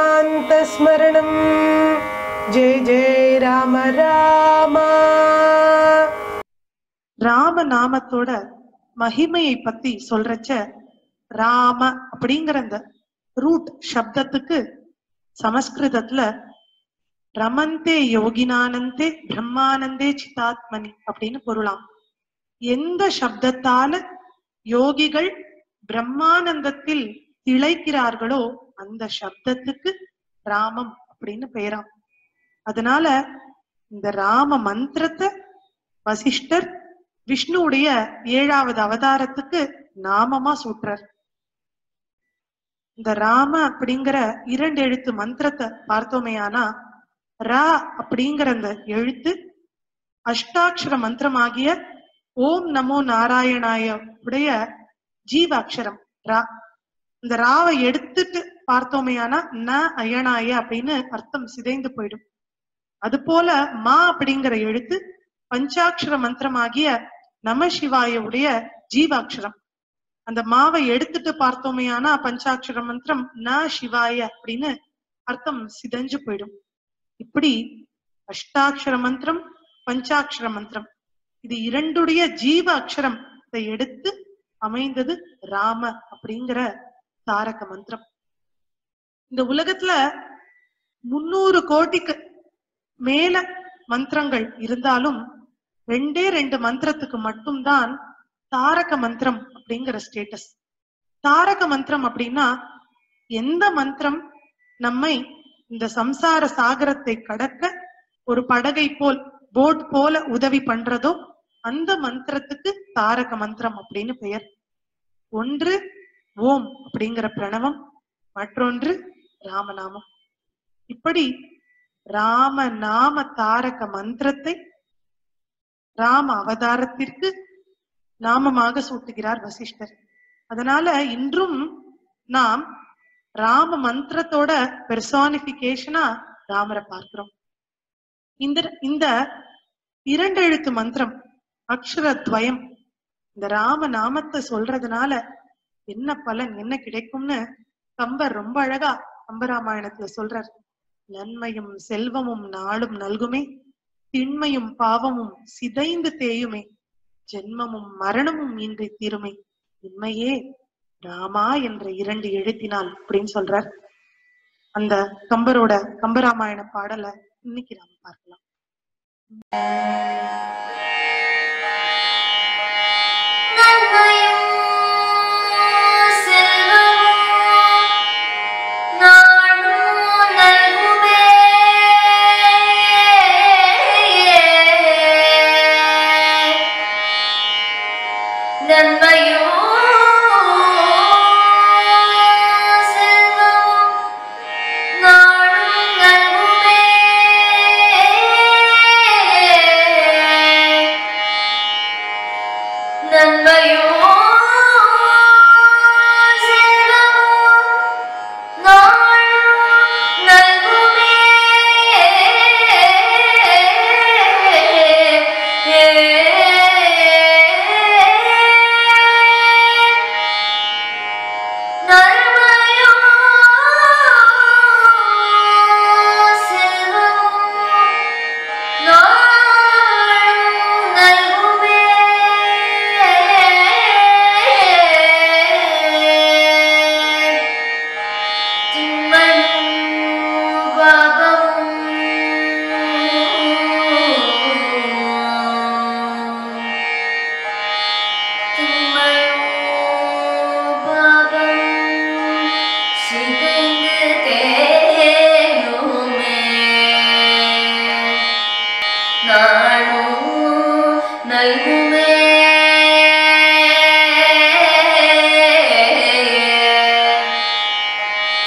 जानकीकान्तस्मरणं जय जय राम राम ராம நாமத்தோட மகிமையை பத்தி சொல்றச்ச ராம அப்படிங்கிற அந்த ரூட் சப்தத்துக்கு சமஸ்கிருதத்துல ரமந்தே யோகினானந்தே பிரம்மானந்தே சிதாத்மனி அப்படின்னு பொருளாம் எந்த சப்தத்தால யோகிகள் பிரம்மானந்தத்தில் திளைக்கிறார்களோ அந்த சப்தத்துக்கு ராமம் அப்படின்னு பெயராம். அதனால இந்த ராம மந்திரத்தை வசிஷ்டர் விஷ்ணுவுடைய ஏழாவது அவதாரத்துக்கு நாமமா சூட்டுறார். இந்த ராம அப்படிங்கிற இரண்டு எழுத்து மந்திரத்தை பார்த்தோமேயானா ரா அப்படிங்கிற அந்த எழுத்து அஷ்டாட்சர மந்திரமாகிய ஓம் நமோ நாராயணாய உடைய ஜீவாட்சரம் ரா. இந்த ராவை எடுத்துட்டு பார்த்தோமையானா ந அயனாய அப்படின்னு அர்த்தம் சிதைந்து போயிடும். அது போல மா அப்படிங்கிற எழுத்து பஞ்சாட்சர மந்திரமாகிய நம சிவாய ஜீவாட்சரம். அந்த மாவை எடுத்துட்டு பார்த்தோமையானா பஞ்சாட்சர மந்திரம் ந சிவாய அப்படின்னு அர்த்தம் சிதைஞ்சு போயிடும். இப்படி அஷ்டாட்சர மந்திரம் பஞ்சாட்சர மந்திரம் இது இரண்டுடைய ஜீவ அக்ஷரத்தை எடுத்து அமைந்தது ராம அப்படிங்கிற தாரக மந்திரம். இந்த உலகத்துல முன்னூறு கோடிக்கு மேல மந்திரங்கள் இருந்தாலும் ரெண்டே ரெண்டு மந்திரத்துக்கு மட்டும்தான் தாரக மந்திரம் அப்படிங்கிற ஸ்டேட்டஸ் தாரக மந்திரம் அப்படின்னா எந்த மந்திரம் நம்மை இந்த சம்சார சாகரத்தை கடக்க ஒரு படகை போல் போட் போல உதவி பண்றதோ அந்த மந்திரத்துக்கு தாரக மந்திரம் அப்படின்னு பெயர். ஒன்று ஓம் அப்படிங்கிற பிரணவம் மற்றொன்று ராமநாமம். இப்படி ராம நாம தாரக மந்திரத்தை ராம அவதாரத்திற்கு நாமமாக சூட்டுகிறார் வசிஷ்டர். அதனால இன்றும் நாம் ராம மந்திரத்தோட பெர்சானிபிகேஷனா ராமரை பார்க்கிறோம். இந்த இந்த இரண்டு எழுத்து மந்திரம் அக்ஷர துவயம் இந்த ராம நாமத்தை சொல்றதுனால என்ன பலன் என்ன கிடைக்கும்னு கம்பர் ரொம்ப அழகா கம்பராமாயணத்துல சொல்றார். நன்மையும் செல்வமும் நாளும் நல்குமே திண்மையும் பாவமும் சிதைந்து தேயுமே ஜென்மமும் மரணமும் இன்றி தீருமே. உண்மையே ராமா என்ற இரண்டு எழுத்தினால் அப்படின்னு சொல்றார். அந்த கம்பரோட கம்பராமாயண பாடலை இன்னைக்கு நாம பார்க்கலாம். நன்மையும்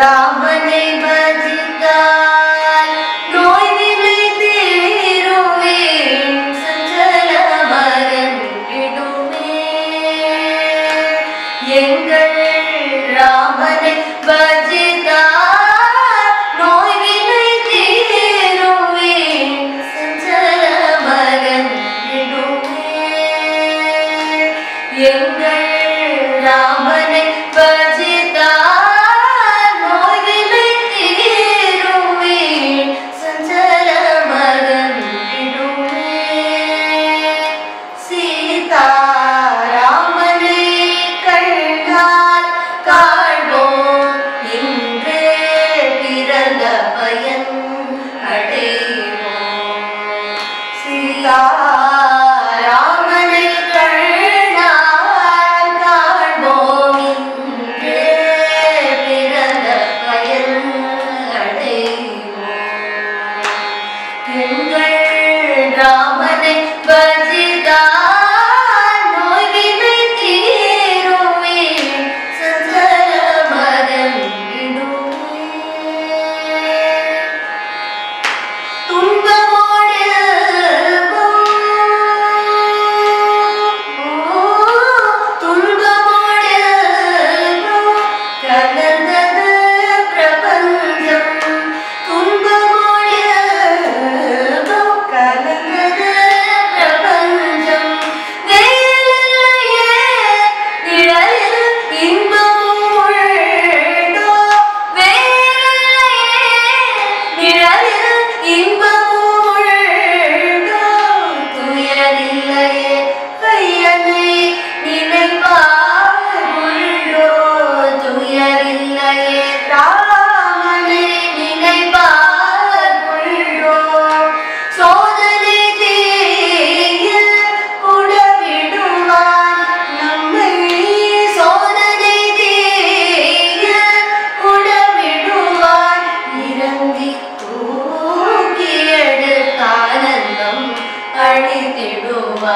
राम ने vida.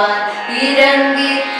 var